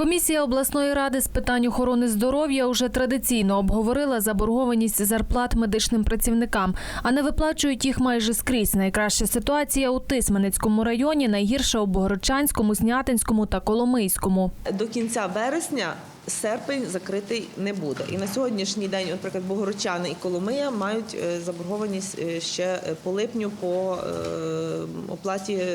Комісія обласної ради з питань охорони здоров'я уже традиційно обговорила заборгованість зарплат медичним працівникам, а не виплачують їх майже скрізь. Найкраща ситуація у Тисменецькому районі, найгірша у Богородчанському, Снятинському та Коломийському. До кінця вересня серпень закритий не буде. І на сьогоднішній день, наприклад, Богородчани і Коломия мають е, заборгованість е, ще е, по липню по оплаті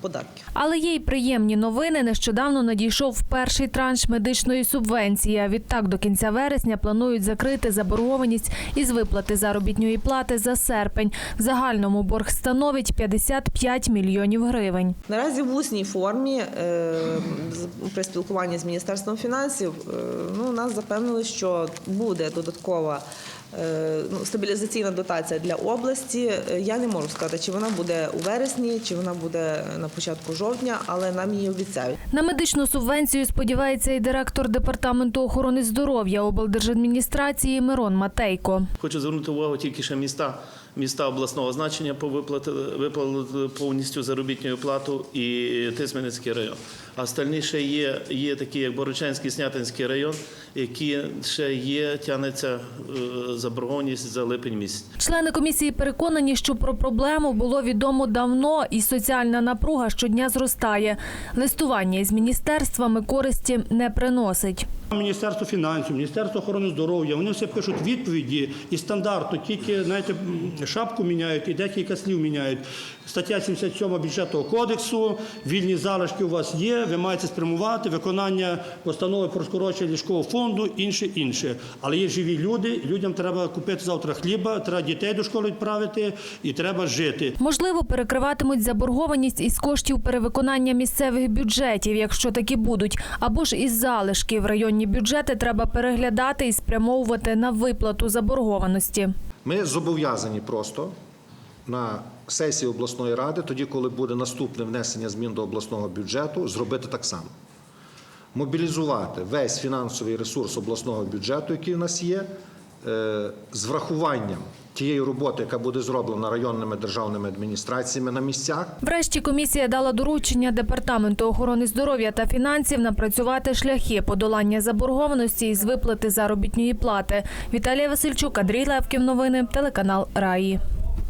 податків. Але є й приємні новини. Нещодавно надійшов перший транш медичної субвенції. А відтак до кінця вересня планують закрити заборгованість із виплати заробітної плати за серпень. В загальному борг становить 55 мільйонів гривень. Наразі в усній формі е, при спілкуванні з міністерством фінансів е, ну, нас запевнили, що буде додаткова. Е, Ну, стабілізаційна дотація для області. Е, Я не можу сказати, чи вона буде у вересні, чи вона буде на початку жовтня, але нам її обіцяють. На медичну субвенцію сподівається і директор департаменту охорони здоров'я облдержадміністрації Мирон Матейко. Хочу звернути увагу тільки ще міста, міста обласного значення повиплатили виплатили повністю заробітну плату і Тисменецький район. А остальні ще є, є такі, як Борочанський, Снятинський район, які ще є, тягнеться е, заборгованість за липень місяць. Члени комісії переконані, що про проблему було відомо давно, і соціальна напруга щодня зростає. Листування із міністерствами користі не приносить. Міністерство фінансів, Міністерство охорони здоров'я, вони все пишуть відповіді і стандартно, тільки знаєте, шапку міняють і декілька слів міняють. Стаття 77 бюджетного кодексу, вільні залишки у вас є, ви маєте спрямувати виконання постанови про скорочення ліжкового фонду, інше, інше. Але є живі люди, людям треба купити завтра хліба, треба дітей до школи відправити і треба жити. Можливо, перекриватимуть заборгованість із коштів перевиконання місцевих бюджетів, якщо такі будуть, або ж із залишків. Районні бюджети треба переглядати і спрямовувати на виплату заборгованості. Ми зобов'язані просто на сесії обласної ради, тоді, коли буде наступне внесення змін до обласного бюджету, зробити так само. Мобілізувати весь фінансовий ресурс обласного бюджету, який у нас є, е, з врахуванням тієї роботи, яка буде зроблена районними державними адміністраціями на місцях. Врешті комісія дала доручення департаменту охорони здоров'я та фінансів напрацювати шляхи подолання заборгованості із виплати заробітної плати. Віталія Васильчук, Андрій Левків. Новини телеканал Раї.